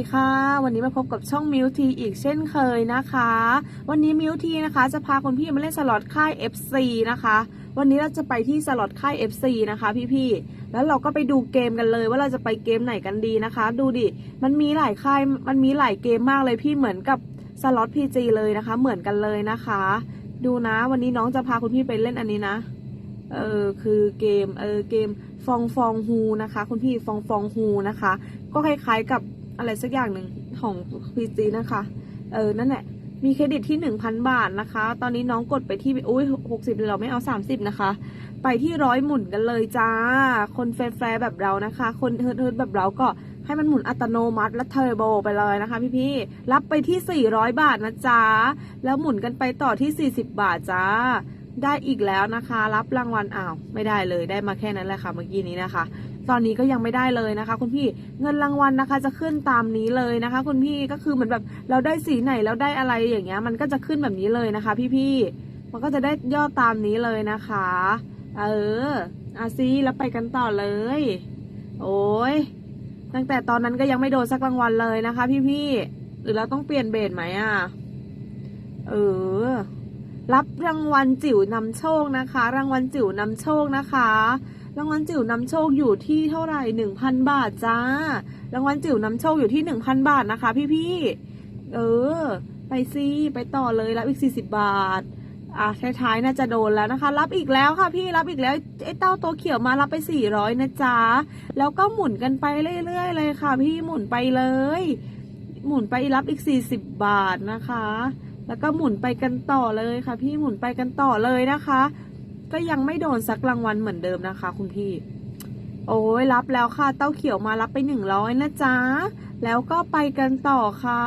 ดีค่ะ วันนี้มาพบกับช่องมิวทีอีกเช่นเคยนะคะ วันนี้มิวทีนะคะจะพาคุณพี่มาเล่นสล็อตค่าย FC นะคะ วันนี้เราจะไปที่สล็อตค่าย FC นะคะ พี่ๆ แล้วเราก็ไปดูเกมกันเลยว่าเราจะไปเกมไหนกันดีนะคะ ดูดิ มันมีหลายค่าย มันมีหลายเกมมากเลยพี่เหมือนกับสล็อต PG เลยนะคะ เหมือนกันเลยนะคะ ดูนะ วันนี้น้องจะพาคุณพี่ไปเล่นอันนี้นะ เออคือเกม เออเกมฟองฟองฮูนะคะ คุณพี่ฟองฟองฮูนะคะ ก็คล้ายๆกับ อะไรสักอย่างหนึ่งของพีจีนะคะ เออ นั่นแหละ มีเครดิตที่ 1,000 บาทนะคะ ตอนนี้น้องกดไปที่ อุ้ย60เราไม่เอา 30 นะคะ ไปที่ร้อยหมุนกันเลยจ้า คนแฟร์แบบเรานะคะ คนเฮิร์ทแบบเราก็ให้มันหมุนอัตโนมัติและเทอร์โบไปเลยนะคะพี่ๆ รับไปที่ 400 บาทนะจ๊ะ แล้วหมุนกันไปต่อที่ 40 บาทจ้า ได้อีกแล้วนะคะ รับรางวัลอ้าว ไม่ได้เลย ได้มาแค่นั้นแหละค่ะเมื่อกี้นี้นะคะ ตอนนี้ก็ยังไม่ได้เลยนะคะ คุณพี่เงินรางวัลนะคะ จะขึ้นตามนี้เลยนะคะ คุณพี่ก็คือเหมือนแบบเราได้สีไหนแล้วได้อะไรอย่างเงี้ย มันก็จะขึ้นแบบนี้เลยนะคะ พี่ๆมันก็จะได้ยอดตามนี้เลยนะคะ เอออาซีแล้วไปกันต่อเลย โอ้ยตั้งแต่ตอนนั้นก็ยังไม่โดนสักรางวัลเลยนะคะ พี่ๆหรือเราต้องเปลี่ยนเบสไหมอะเออรับรางวัลจิ๋วนำโชคนะคะ รางวัลจิ๋วนำโชคนะคะ รางวัลจิ๋วนำโชคอยู่ที่เท่าไหร่หนึ่งพันบาทจ้า รางวัลจิ๋วนำโชคอยู่ที่หนึ่งพันบาทนะคะ พี่ๆเออ ไปซิไปต่อเลยรับอีกสี่สิบบาท อะท้ายๆน่าจะโดนแล้วนะคะ รับอีกแล้วค่ะพี่รับอีกแล้วไอ้เต้าตัวเขียวมารับไปสี่ร้อยนะจ๊ะแล้วก็หมุนกันไปเรื่อยๆเลยค่ะ พี่หมุนไปเลย หมุนไปรับอีกสี่สิบบาทนะคะแล้วก็หมุนไปกันต่อเลยค่ะ พี่หมุนไปกันต่อเลยนะคะ ก็ยังไม่โดนสักรางวัลเหมือนเดิมนะคะ คุณพี่ โอ้ยรับแล้วค่ะ เต้าเขียวมารับไปหนึ่งร้อยนะจ๊ะ แล้วก็ไปกันต่อค่ะ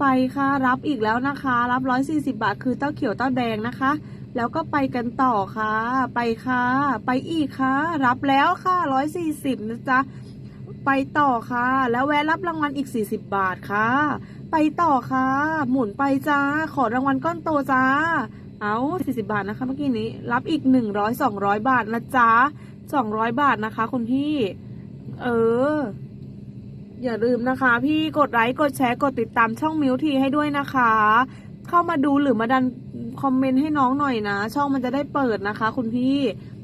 ไปค่ะรับอีกแล้วนะคะ รับร้อยสี่สิบาท คือเต้าเขียวเต้าแดงนะคะ แล้วก็ไปกันต่อค่ะ ไปค่ะ ไปอีกค่ะ รับแล้วค่ะร้อยสี่สิบนะจ๊ะไปต่อค่ะ แล้วแวะรับรางวัลอีก 40 บาทค่ะ ไปต่อค่ะ หมุนไปจ้า ขอรางวัลก้อนโตจ้า เอา40 บาทนะคะเมื่อกี้นี้ รับอีก 100 200 บาทนะจ๊ะ200 บาทนะคะ คุณพี่ เออ อย่าลืมนะคะ พี่กดไลค์กดแชร์กดติดตามช่องมิวทีให้ด้วยนะคะ เข้ามาดูหรือมาดันคอมเมนต์ให้น้องหน่อยนะ ช่องมันจะได้เปิดนะคะ คุณพี่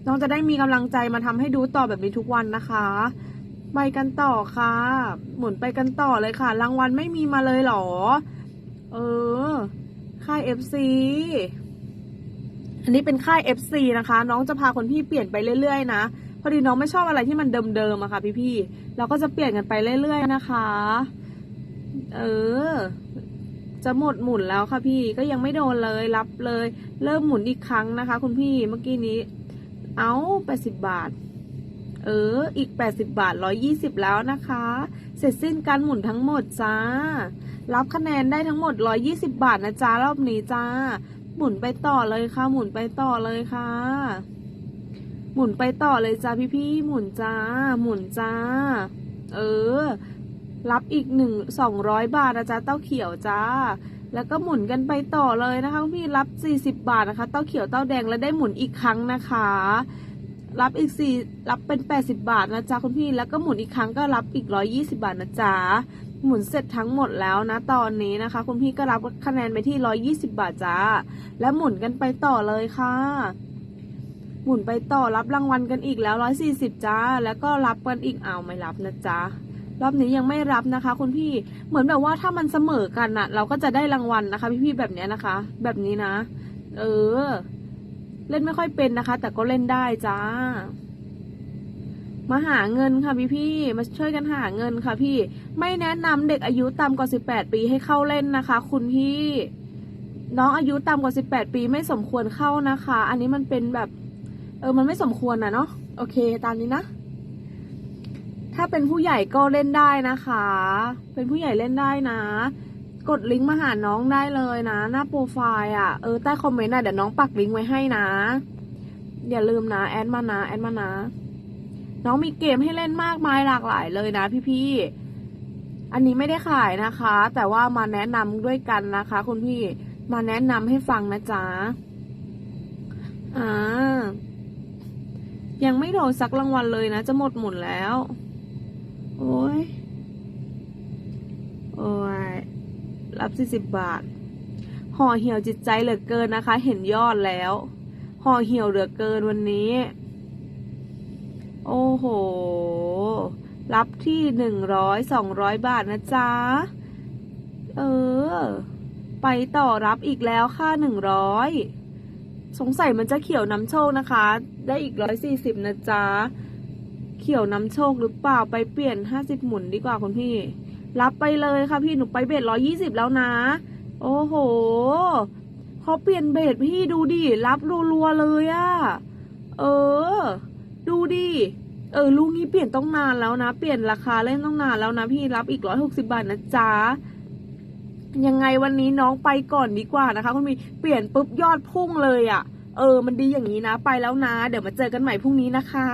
น้องจะได้มีกำลังใจมาทำให้ดูต่อแบบนี้ทุกวันนะคะไปกันต่อค่ะ หมุนไปกันต่อเลยค่ะ รางวัลไม่มีมาเลยเหรอ เออ ค่าย FC อันนี้เป็นค่าย FC นะคะ น้องจะพาคนพี่เปลี่ยนไปเรื่อยๆนะ พอดีน้องไม่ชอบอะไรที่มันเดิมๆอะค่ะ พี่ๆเราก็จะเปลี่ยนกันไปเรื่อยๆนะคะ เออ จะหมดหมุนแล้วค่ะพี่ ก็ยังไม่โดนเลยรับเลย เริ่มหมุนอีกครั้งนะคะ คุณพี่เมื่อกี้นี้ เอาแปดสิบบาท เออ อีก80บาท120แล้วนะคะ เสร็จสิ้นการหมุนทั้งหมดจ้า รับคะแนนได้ทั้งหมด120บาทนะจ้ารอบนี้จ้า หมุนไปต่อเลยค่ะ หมุนไปต่อเลยค่ะ หมุนไปต่อเลยจ้าพี่ๆหมุนจ้า หมุนจ้า เออ รับอีกหนึ่งสองร้อยบาทนะจ๊ะเต้าเขียวจ้า แล้วก็หมุนกันไปต่อเลยนะคะพี่รับ40บาทนะคะ เต้าเขียวเต้าแดงแล้วได้หมุนอีกครั้งนะคะรับอีกสี่รับเป็น80บาทนะจ๊ะคุณพี่แล้วก็หมุนอีกครั้งก็รับอีก120บาทนะจ๊ะ หมุนเสร็จทั้งหมดแล้วนะตอนนี้นะคะ คุณพี่ก็รับคะแนนไปที่ 120 บาทจ้า แล้วหมุนกันไปต่อเลยค่ะ หมุนไปต่อรับรางวัลกันอีกแล้ว 140 จ้า แล้วก็รับกันอีกเอาไม่รับนะจ๊ะรอบนี้ยังไม่รับนะคะ คุณพี่เหมือนแบบว่าถ้ามันเสมอกันอะเราก็จะได้รางวัลนะคะ พี่ๆแบบเนี้ยนะคะ แบบนี้นะ เออ เล่นไม่ค่อยเป็นนะคะ แต่ก็เล่นได้จ้า มาหาเงินค่ะพี่พี่มาช่วยกันหาเงินค่ะพี่ ไม่แนะนำเด็กอายุต่ำกว่า 18 ปีให้เข้าเล่นนะคะ คุณพี่ น้องอายุต่ำกว่า 18 ปีไม่สมควรเข้านะคะ อันนี้มันเป็นแบบ เออมันไม่สมควรนะเนาะโอเค ตามนี้นะ ถ้าเป็นผู้ใหญ่ก็เล่นได้นะคะ เป็นผู้ใหญ่เล่นได้นะ กดลิงก์มาหาน้องได้เลยนะ หน้าโปรไฟล์อะเออใต้คอมเมนต์อะเดี๋ยวน้องปักลิงก์ไว้ให้นะ อย่าลืมนะ แอดมานะแอดมานะ น้องมีเกมให้เล่นมากมายหลากหลายเลยนะพี่ๆ อันนี้ไม่ได้ขายนะคะ แต่ว่ามาแนะนำด้วยกันนะคะ คุณพี่มาแนะนำให้ฟังนะจ๊ะ อ่า ยังไม่โดนสักรางวัลเลยนะ จะหมดหมุนแล้ว โอ้ย โอ้ย รับสี่สิบบาท ห่อเหี่ยวจิตใจเหลือเกินนะคะ เห็นยอดแล้ว ห่อเหี่ยวเหลือเกินวันนี้ โอ้โห รับที่หนึ่งร้อยสองร้อยบาทนะจ๊ะ เออ ไปต่อรับอีกแล้วค่าหนึ่งร้อยสงสัยมันจะเขียวน้ำโชคนะคะ ได้อีกร้อยสี่สิบนะจ๊ะ เขียวน้ำโชคหรือเปล่าไปเปลี่ยนห้าสิบหมุนดีกว่าคุณพี่ รับไปเลยค่ะพี่หนูไปเบสร้อยี่สิบแล้วนะ โอ้โหเขาเปลี่ยนเบสพี่ดูดิรับรัวๆเลยอะเออ ดูดิ เออลูกนี้เปลี่ยนต้องนานแล้วนะ เปลี่ยนราคาเล่นต้องนานแล้วนะพี่รับอีกร้อยหกสิบาทนะจ๊ะยังไงวันนี้น้องไปก่อนดีกว่านะคะคุณพี่เปลี่ยนปุ๊บยอดพุ่งเลยอะ่ะ เออ มันดีอย่างนี้นะ ไปแล้วนะ เดี๋ยวมาเจอกันใหม่พรุ่งนี้นะคะ